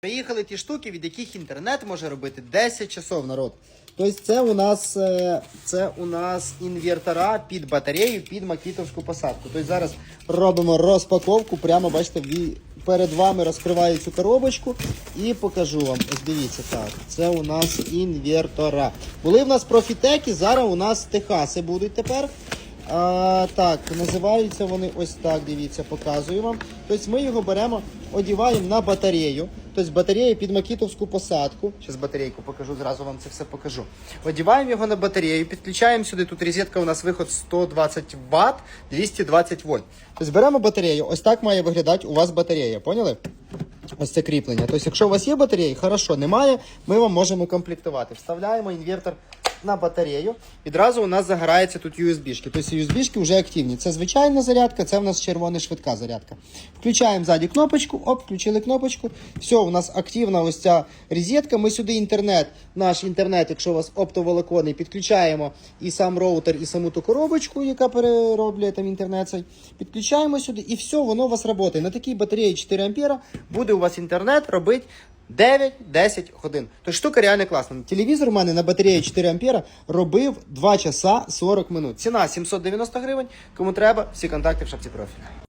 Приїхали ті штуки, від яких інтернет може робити 10 часов народ. Тобто це у нас е, це у нас інвертора під батарею, під макітовську посадку. Тобто зараз робимо розпаковку. Прямо бачите, перед вами розкриваю цю коробочку і покажу вам. Ось дивіться, так. Це у нас інвертора. Були в нас профітеки, зараз у нас техаси будуть тепер. А, так, називаються вони ось так, дивіться, показую вам. Тобто ми його беремо, одіваємо на батарею. Тобто батарея під макітовську посадку. Зараз батарейку покажу, зразу вам це все покажу. Одіваємо його на батарею, підключаємо сюди. Тут розетка у нас виход 120 Вт, 220 вольт. Тобто беремо батарею, ось так має виглядати у вас батарея, поняли? Ось це кріплення. Тобто, якщо у вас є батареї, хорошо, немає, ми вам можемо комплектувати. Вставляємо інвертор на батарею. Відразу у нас загорається тут USB-шки. Тобто USB-шки вже активні. Це звичайна зарядка, це у нас червона швидка зарядка. Включаємо ззаді кнопочку, оп, включили кнопочку. Все, у нас активна ось ця розетка. Ми сюди інтернет, наш інтернет, якщо у вас оптоволоконний, підключаємо і сам роутер, і саму ту коробочку, яка перероблює там інтернет. цей. Підключаємо сюди, і все, воно у вас працює. На такій батареї 4 ампера буде у вас інтернет робити 9-10 годин. То штука реально класна. Телевізор у мене на батареї 4 ампера робив 2 часа 40 минут. Ціна 790 гривень. Кому треба, всі контакти в шапці профіля.